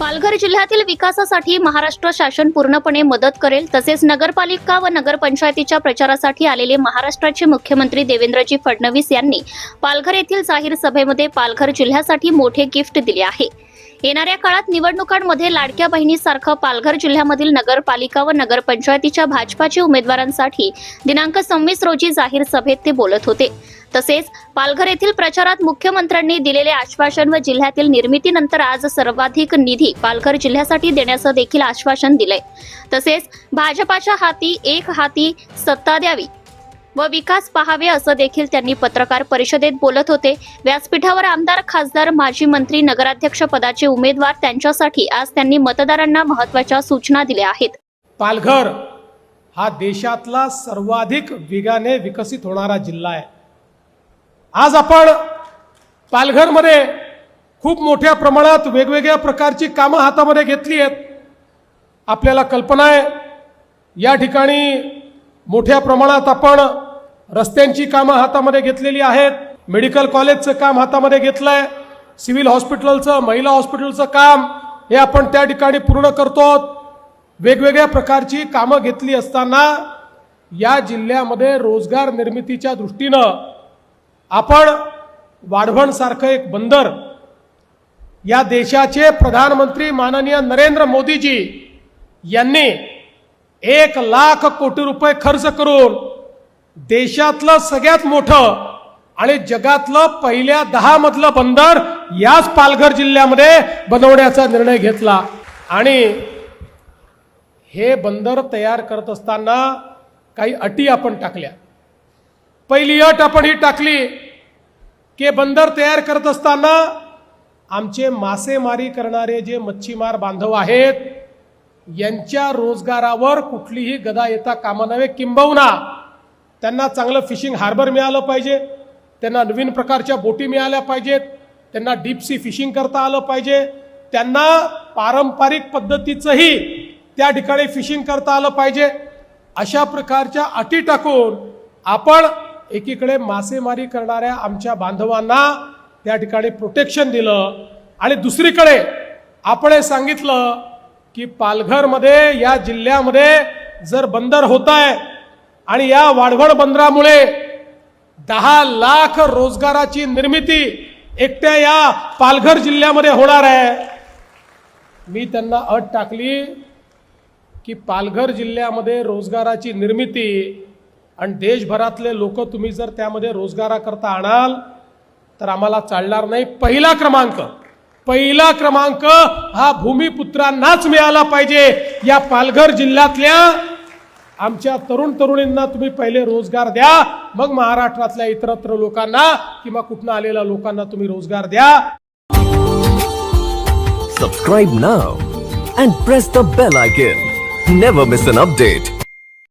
पालघर जिल्ह्यातील विकासासाठी महाराष्ट्र शासन पूर्णपणे मदत करेल तसेच नगरपालिका व नगरपंचायतीच्या प्रचारासाठी आलेले महाराष्ट्राचे मुख्यमंत्री देवेंद्रजी फडणवीस यांनी पालघर येथील जाहीर सभेमध्ये पालघर जिल्ह्यासाठी मोठे गिफ्ट दिले आहे. येणाऱ्या काळात निवडणुकांमध्ये लाडक्या बहिणीसारखं पालघर जिल्ह्यामधील नगरपालिका व नगरपंचायतीच्या भाजपाच्या उमेदवारांसाठी दिनांक सव्वीस रोजी जाहीर सभेत ते बोलत होते. तसेच पालघर येथील प्रचारात मुख्यमंत्र्यांनी दिलेले आश्वासन व जिल्ह्यातील निर्मितीनंतर आज सर्वाधिक निधी पालघर जिल्ह्यासाठी देण्याचं देखील आश्वासन दिलंय. तसेच भाजपाच्या हाती एक हाती सत्ता द्यावी व विकास पाहावे असं देखील त्यांनी पत्रकार परिषदेत बोलत होते. व्यासपीठावर आमदार खासदार माजी मंत्री नगराध्यक्ष पदाचे उमेदवार त्यांच्यासाठी आज त्यांनी मतदारांना महत्त्वाच्या सूचना दिल्या आहेत. पालघर हा देशातला सर्वाधिक वेगाने विकसित होणारा जिल्हा आहे. आज आपण पालघरमध्ये खूप मोठ्या प्रमाणात वेगवेगळ्या प्रकारची कामं हातामध्ये घेतली आहेत. आपल्याला कल्पना आहे या ठिकाणी मोठ्या प्रमाणात आपण रस्त्यांची कामं हातामध्ये घेतलेली आहेत. मेडिकल कॉलेजचं काम हातामध्ये घेतलं आहे सिव्हिल हॉस्पिटलचं महिला हॉस्पिटलचं काम हे आपण त्या ठिकाणी पूर्ण करतो वेगवेगळ्या प्रकारची कामं घेतली असताना या जिल्ह्यामध्ये रोजगार निर्मितीच्या दृष्टीनं आपण वाढवणसारखं एक बंदर या देशाचे प्रधानमंत्री माननीय नरेंद्र मोदीजी यांनी एक लाख कोटी रुपये खर्च करून देशातलं सगळ्यात मोठं आणि जगातलं पहिल्या दहा मधलं बंदर याच पालघर जिल्ह्यामध्ये बनवण्याचा निर्णय घेतला. आणि हे बंदर तयार करत असताना काही अटी आपण टाकल्या. पहिली अट आपण ही टाकली की बंदर तयार करत असताना आमचे मासेमारी करणारे जे मच्छीमार बांधव आहेत यांच्या रोजगारावर कुठलीही गदा येता कामा नव्हे किंबहुना त्यांना चांगलं फिशिंग हार्बर मिळालं पाहिजे त्यांना नवीन प्रकारच्या बोटी मिळाल्या पाहिजेत त्यांना डीप सी फिशिंग करता आलं पाहिजे त्यांना पारंपरिक पद्धतीचंही त्या ठिकाणी फिशिंग करता आलं पाहिजे. अशा प्रकारच्या अटी टाकून आपण एकीकडे मासेमारी करणाऱ्या आमच्या बांधवांना त्या ठिकाणी प्रोटेक्शन दिलं आणि दुसरीकडे आपण हे सांगितलं की पालघरमध्ये या जिल्ह्यामध्ये जर बंदर होत आहे आणि या वाढवण बंदरामुळे दहा लाख रोजगाराची निर्मिती एकट्या या पालघर जिल्ह्यामध्ये होणार आहे. मी त्यांना अट टाकली की पालघर जिल्ह्यामध्ये रोजगाराची निर्मिती आणि देशभरातले लोक तुम्ही जर त्यामध्ये रोजगाराकरता आणाल तर आम्हाला चालणार नाही. पहिला क्रमांक पहिला क्रमांक हा भूमिपुत्रांनाच मिळाला पाहिजे. या पालघर जिल्ह्यातल्या आमच्या तरुण तरुणींना तुम्ही पहिले रोजगार द्या मग महाराष्ट्रातल्या इतरत्र लोकांना किंवा कुठनं आलेल्या लोकांना तुम्ही रोजगार द्या. Subscribe now and press the bell icon never miss an update